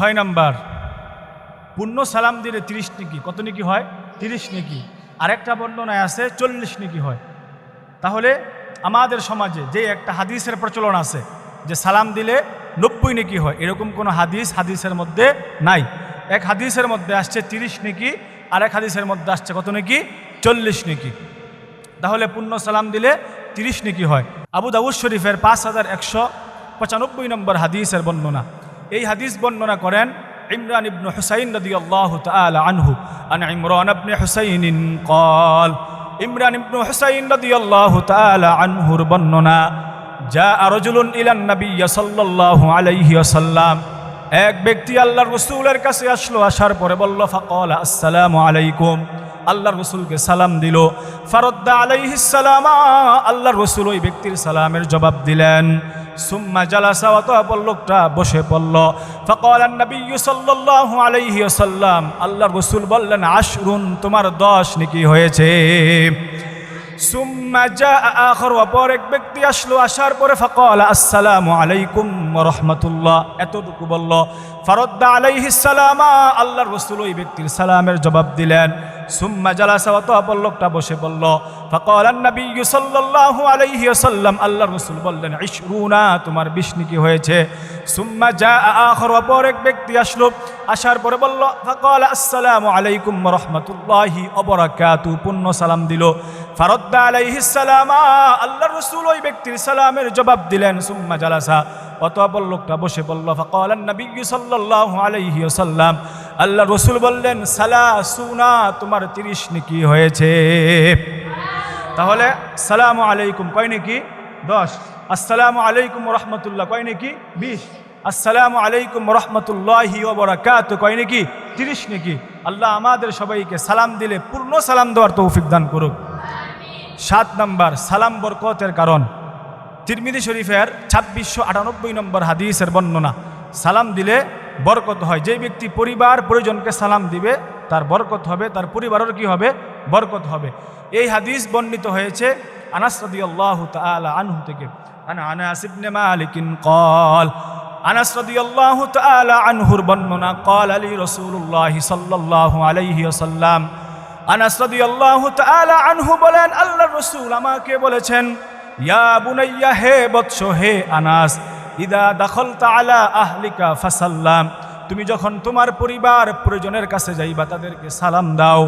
ছয় নাম্বার। পূর্ণ সালাম দিলে তিরিশ নিকি, কত নিকি হয়? তিরিশ নিকি। আরেকটা বর্ণনায় আছে, চল্লিশ নিকি হয়। তাহলে আমাদের সমাজে যে একটা হাদিসের প্রচলন আছে, যে সালাম দিলে নব্বই নেকি হয়, এরকম কোনো হাদিস হাদিসের মধ্যে নাই। এক হাদিসের মধ্যে আসছে তিরিশ নেকি আর এক হাদিসের মধ্যে আসছে কত নেকি? চল্লিশ নেকি। তাহলে পূর্ণ সালাম দিলে তিরিশ নেকি হয়। আবু দাউদ শরীফের পাঁচ হাজার একশো পঁচানব্বই নম্বর হাদিসের বর্ণনা। এই হাদিস বর্ণনা করেন ইমরান ইবনু হুসাইন রদি আল্লাহ তালা আনহু। আন ইমরান আবনে হুসাইন কল ইমরান ইবনু হুসাইন রদি আল্লাহ তালা আনহুর বর্ণনা যা আরজুলুন ইলান নবী সাল্লাল্লাহু আলাইহি ওয়াসাল্লাম এক ব্যক্তি আল্লাহর রসুলের কাছে আসলো, আসার পরে বলল, ফাকল আসসালামু আলাইকুম আল্লাহর রসুলকে সালাম দিল। ফারদ্দা আলাইহিসালাম আল্লাহর রসুল ওই ব্যক্তির সালামের জবাব দিলেন। সুম্মা জালাসা, অতঃপর লোকটা বসে পড়ল। ফকল নবী সাল্লাহ আলাইহি সাল্লাম আল্লাহর রসুল বললেন, আশরুন, তোমার দশ নাকি হয়েছে। এক ব্যক্তি আসলো, আসার পরে আলাইকুম এতটুকু ব্যক্তির সালামের জবাব দিলেন। লোকটা বসে বলল, ফকল আলাইহি আল্লাহর রসুল বললেন, ইশরুনা, তোমার বিশ কি হয়েছে? সুম্মা যা আখর, অপর এক ব্যক্তি আসলো, আসার পরে বলল, ফকল, আসসালামু আলাইকুম রহমতুল্লাহি অবরাকাতু পূর্ণ সালাম দিল। আল্লাহর রসুল ওই সালামের জবাব দিলেন জালাসা। লোকটা বসে আলাইহি আল্লাহ রসুল বললেন সালা সুনা তোমার তিরিশ নাকি হয়েছে। তাহলে, সালামু আলাইকুম, কয় নাকি? দশ। আসসালামু আলাইকুম রহমতুল্লাহ, কয় নাকি? বিশ। আসসালামু আলাইকুম রহমতুল্লাহি কয় নাকি? তিরিশ নাকি। আল্লাহ আমাদের সবাইকে সালাম দিলে, পূর্ণ সালাম দেওয়ার তৌফিক দান করুক। সাত নম্বর সালাম বরকতের কারণ তিরমিদি শরীফের ছাব্বিশশো আটানব্বই নম্বর হাদিসের বর্ণনা সালাম দিলে বরকত হয় যে ব্যক্তি পরিবার পরিজনকে সালাম দিবে তার বরকত হবে তার পরিবারের কি হবে বরকত হবে এই হাদিস বর্ণিত হয়েছে আনাস রাদিয়াল্লাহু তাআলা আনহু থেকে আনা আনাস ইবনে মালিকিন قال আনাস রাদিয়াল্লাহু তাআলা আনহুর বর্ণনা قال আলী রাসূলুল্লাহ সাল্লাল্লাহু আলাইহি ওয়াসাল্লাম আনাস রাদিয়াল্লাহু তাআলা আনহু বলেন আল্লাহর রাসূল আমাকে বলেছেন, ইয়া বুনাইয়া, হে বৎস, হে আনাস, ইদা দাখলতা আলা আহলিকা ফাসাল্লাম, তুমি যখন তোমার পরিবার প্রয়োজনের কাছে যাইবা, তাদেরকে সালাম দাও।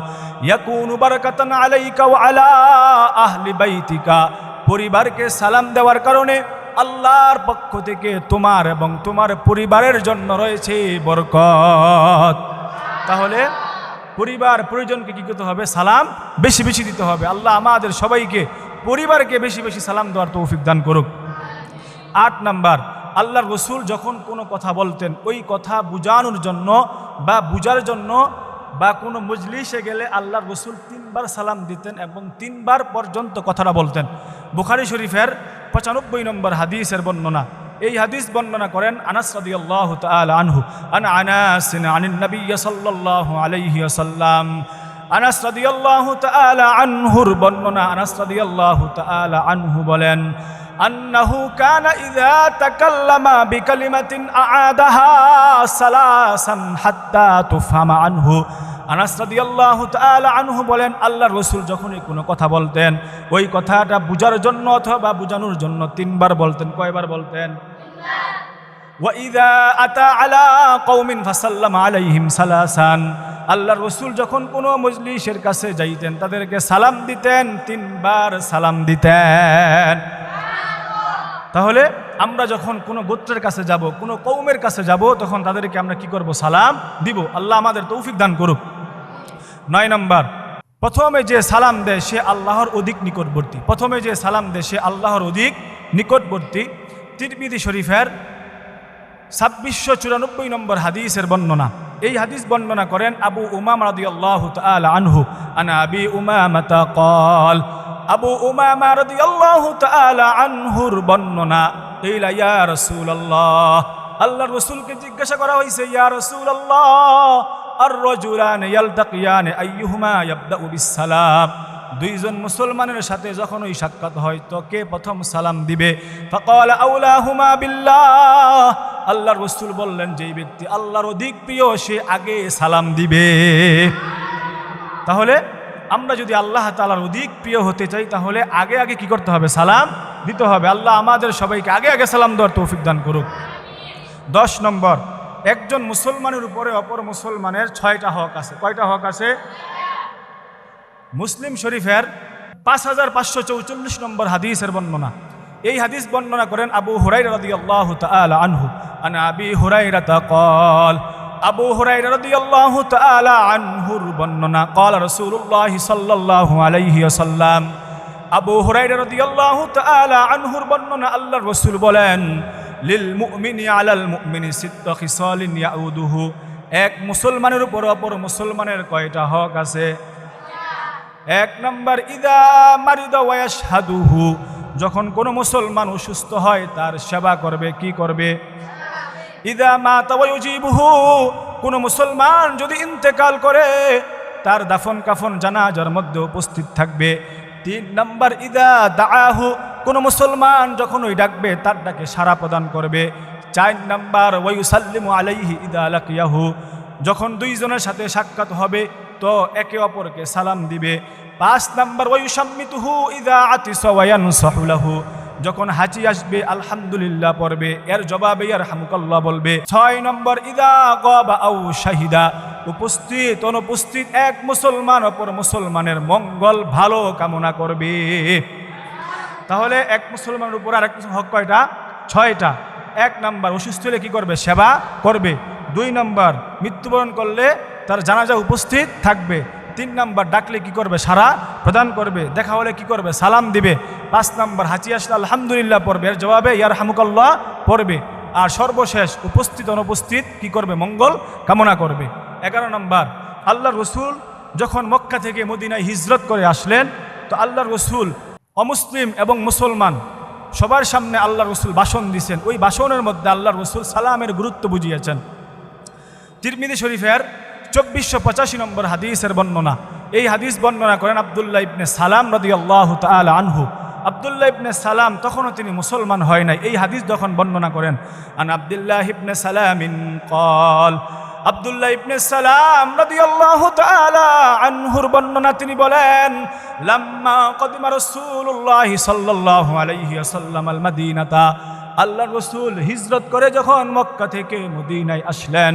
ইয়াকুনু বারাকাতান আলাইকা ওয়া আলা আহলি বাইতিকা, পরিবারকে সালাম দেওয়ার কারণে আল্লাহর পক্ষ থেকে তোমার এবং তোমার পরিবারের জন্য রয়েছে বরকত। তাহলে পরিবার, পরিজনকে কী করতে হবে? সালাম বেশি বেশি দিতে হবে। আল্লাহ আমাদের সবাইকে, পরিবারকে বেশি বেশি সালাম দেওয়ার তৌফিক দান করুক। আট নাম্বার, আল্লাহর রসুল যখন কোনো কথা বলতেন, ওই কথা বুঝানোর জন্য বা বুঝার জন্য বা কোনো মজলিসে গেলে আল্লাহর রসুল তিনবার সালাম দিতেন এবং তিনবার পর্যন্ত কথাটা বলতেন। বুখারি শরীফের পঁচানব্বই নম্বর হাদিসের বর্ণনা। এই হাদিস বর্ণনা করেন আনাস আনহু আনাসাল্লাম আনাস আলাইহি আনহুর বর্ণনা আনাস আনহু বলেন, আন্নাহু কানা ইযা তাকাল্লামা বিকালিমাতিন আআদাহা সালাসান হাত্তা তুফহামা আনহু। আনাস রাদিয়াল্লাহু তাআলা আনহু বলেন আল্লাহ রসুল যখনই কোনো কথা বলতেন, ওই কথাটা বুঝার জন্য অথবা বুঝানোর জন্য তিনবার বলতেন, কয়বার বলতেন? আতা ফাসাল্লাম আল্লাহর রসুল যখন কোনো মজলিসের কাছে যাইতেন, তাদেরকে সালাম দিতেন, তিনবার সালাম দিতেন। তাহলে আমরা যখন কোনো গোত্রের কাছে যাব, কোনো কৌমের কাছে যাব, তখন তাদেরকে আমরা কি করব? সালাম দিব। আল্লাহ আমাদের তৌফিক দান করুক। নয় নম্বর, প্রথমে যে সালাম দেয় সে আল্লাহর অধিক নিকটবর্তী। প্রথমে যে সালাম দেয় সে আল্লাহর অধিক নিকটবর্তী। তিরমিদি শরীফের ছাব্বিশশো চুরানব্বই নম্বর হাদিসের বর্ণনা। এই হাদিস বর্ণনা করেন আবু উমাম রাদি আল্লাহ আনহু। আনা আবি উমামাতা কল আবু উমামা রাদি আল্লাহ আনহুর বর্ণনা এইলা ইয়া রসুল আল্লাহ আল্লাহ রসুলকে জিজ্ঞাসা করা হয়েছে, ইয়া রসুল আল্লাহ আর রজুলান ইয়ালতাকিয়ান আইয়ুহুমা ইয়াবদাউ বিসসালাম? দুইজন মুসলমানের সাথে যখন ওই সাক্ষাৎ হয় তো কে প্রথম সালাম দিবে। ফকল আউলাহুমা বিল্লাহ। আল্লাহর রসুল বললেন যেই ব্যক্তি আল্লাহর অধিক প্রিয়, সে আগে সালাম দিবে। তাহলে আমরা যদি আল্লাহ তালার অধিক প্রিয় হতে চাই, তাহলে আগে আগে কি করতে হবে? সালাম দিতে হবে। আল্লাহ আমাদের সবাইকে আগে আগে সালাম দেওয়ার তৌফিক দান করুক। দশ নম্বর, একজন মুসলমানের উপরে অপর মুসলমানের ছয়টা হক আছে। কয়টা হক আছে? মুসলিম শরীফের পাঁচ হাজার পাঁচশো চৌচল্লিশ নম্বর হাদিসের বর্ণনা। এই হাদিস বর্ণনা করেন আবু হুরাই রদি আল্লাহ আনহু। আন আবি হুরাই কল আবু হুরাই রদি আল্লাহ আনহুর বর্ণনা কল রসুল্লাহ সাল্লাহ আলাইহি আসাল্লাম আবু হুরাই রদি আল্লাহ আনহুর বর্ণনা আল্লাহ রসুল বলেন, লিল মুমিনি আলাল মুমিনি সিদ্ধ খিসলিন ইয়াউদুহু। এক মুসলমানের উপর অপর মুসলমানের কয়টা হক আছে? এক নম্বর, ইদা মারিদ ওয়াস হাদুহু যখন কোনো মুসলমান অসুস্থ হয়, তার সেবা করবে, কি করবে? ইদা মা তাওয়ায়ুজিবুহু কোনো মুসলমান যদি ইন্তেকাল করে, তার দাফন কাফন জানাজার মধ্যে উপস্থিত থাকবে। তিন নম্বর, ইদা দাহু কোনো মুসলমান যখন ওই ডাকবে, তার ডাকে সাড়া প্রদান করবে। চার নম্বর ওয়াইসাল্লিমু আলাইহি ইদা লাকিয়াহু, যখন দুইজনের সাথে সাক্ষাৎ হবে তো একে অপরকে সালাম দিবে। পাঁচ নম্বর ওয়ুসাম্মিতুহু ইদা আতিসা ওয়ায়ানসাহু লাহু। যখন হাঁচি আসবে, আলহামদুলিল্লাহ পড়বে, এর জবাবে আর হামুকাল্লাহ বলবে। ছয় নম্বর, ইদা গবা আউ শাহিদা। উপস্থিত, অনুপস্থিত, এক মুসলমান অপর মুসলমানের মঙ্গল ভালো কামনা করবে। তাহলে এক মুসলমানের উপর আর এক হক কয়টা? ছয়টা। এক নাম্বার, অসুস্থ হলে কি করবে? সেবা করবে। দুই নাম্বার, মৃত্যুবরণ করলে তার জানাজা উপস্থিত থাকবে। তিন নাম্বার, ডাকলে কি করবে? সারা প্রদান করবে। দেখা হলে কি করবে? সালাম দিবে। পাঁচ নাম্বার, হাঁচি আসলে আলহামদুলিল্লাহ পড়বে। এর জবাবে ইয়ার হামুকাল্লাহ পড়বে। আর সর্বশেষ, উপস্থিত, অনুপস্থিত কি করবে? মঙ্গল কামনা করবে। এগারো নম্বর আল্লাহ রসুল যখন মক্কা থেকে মদিনায় হিজরত করে আসলেন, তো আল্লাহ রসুল অমুসলিম এবং মুসলমান সবার সামনে আল্লাহ রসুল বাসন দিয়েছেন ওই বাসনের মধ্যে আল্লাহ রসুল সালামের গুরুত্ব বুঝিয়েছেন। তিরমিদি শরীফের চব্বিশশো পঁচাশি নম্বর হাদিসের বর্ণনা। এই হাদিস বর্ণনা করেন আবদুল্লাহ ইবনে সালাম রদি আল্লাহ তালা আনহু। আবদুল্লাহ ইবনে সালাম তখনও তিনি মুসলমান হয় নাই। এই হাদিস যখন বর্ণনা করেন, আন আবদুল্লাহ ইবনে সালামিন কল আবদুল্লাহ ইবনে সালাম রাদিয়াল্লাহু তাআলা আনহুর বর্ণনা তিনি বলেন, লাম্মা কদিমা রাসূলুল্লাহ সাল্লাল্লাহু আলাইহি ওয়াসাল্লাম আল মাদিনাতা আল্লাহ রসুল হিজরত করে যখন মক্কা থেকে মদিনায় আসলেন,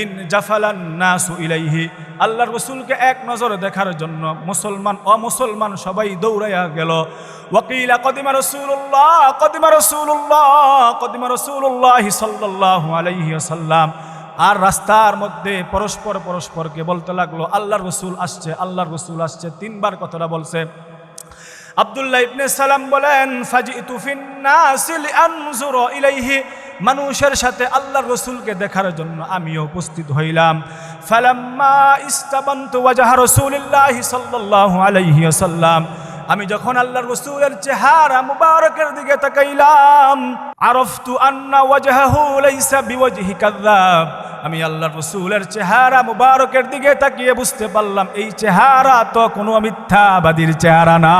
ইন জাফালান নাসু ইলাইহি আল্লাহ রসুলকে এক নজর দেখার জন্য মুসলমান, অমুসলমান সবাই দৌড়াইয়া গেল। ওয়াকিলা কদিমা রসুল্লাহ কদিমা রসুল্লাহ কদিমা রসুল্লাহ সাল্লাল্লাহু আলাইহি ওয়াসাল্লাম আর রাস্তার মধ্যে পরস্পর পরস্পরকে বলতে লাগল, আল্লাহর রসুল আসছে, আল্লাহর রসুল আসছে তিনবার কথাটা বলছে। আব্দুল্লাহ ইবনে সালাম বলেন ইলাইহি মানুষের সাথে আল্লাহর রসুলকে দেখার জন্য আমিও উপস্থিত হইলাম। ফালাম্মা ইস্তাবান্তু ওয়াজহা রাসূলিল্লাহি সাল্লাল্লাহু আলাইহি ওয়াসাল্লাম। আমি যখন আল্লাহর রসুলের চেহারা মুবারকের দিকে তাকাইলাম, আরফতু আন্না ওয়াজহাহু লাইসা বিওয়াজহি কাযাব আমি আল্লাহ রসুলের চেহারা মুবারকের দিকে তাকিয়ে বুঝতে পারলাম এই চেহারা তো কোনো মিথ্যাবাদীর চেহারা না।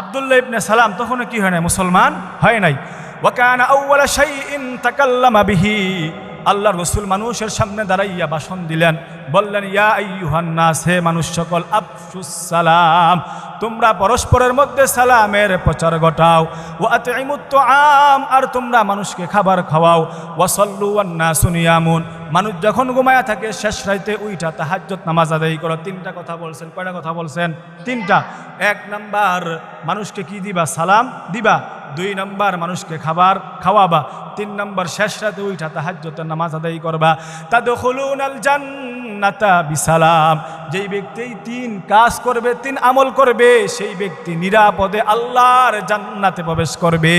আব্দুল্লাহ ইবনে সালাম তখনও কি হয় নাই মুসলমান হয় নাই? ওয়াকানা আউওয়ালা শাইইন তাকাল্লামা বিহি। আল্লাহর রসুল মানুষের সামনে দাঁড়াইয়া ভাষণ দিলেন। বললেন, ইয়া হে মানুষ সকল সালাম। তোমরা পরস্পরের মধ্যে সালামের প্রচার ঘটাও। ও আতইমুত আম আর তোমরা মানুষকে খাবার খাওয়াও। ওয়াসাল্লু আন্না সুনিয়ামুন মানুষ যখন ঘুমায়া থাকে, শেষ রাইতে উইটা তাহাজ্জত নামাজ আদায় করো। তিনটা কথা বলছেন। কয়টা কথা বলছেন? তিনটা। এক নাম্বার, মানুষকে কি দিবা? সালাম দিবা? দুই নম্বর মানুষকে খাবার খাওয়াবা, তিন নম্বর শেষ রাতে উইঠা তাহাজ্জতের নামাজ আদায় করবা। তাদখুলুন আল জান্নাতা বিসালাম। যেই ব্যক্তি তিন কাজ করবে, তিন আমল করবে, সেই ব্যক্তি নিরাপদে আল্লাহর জান্নাতে প্রবেশ করবে।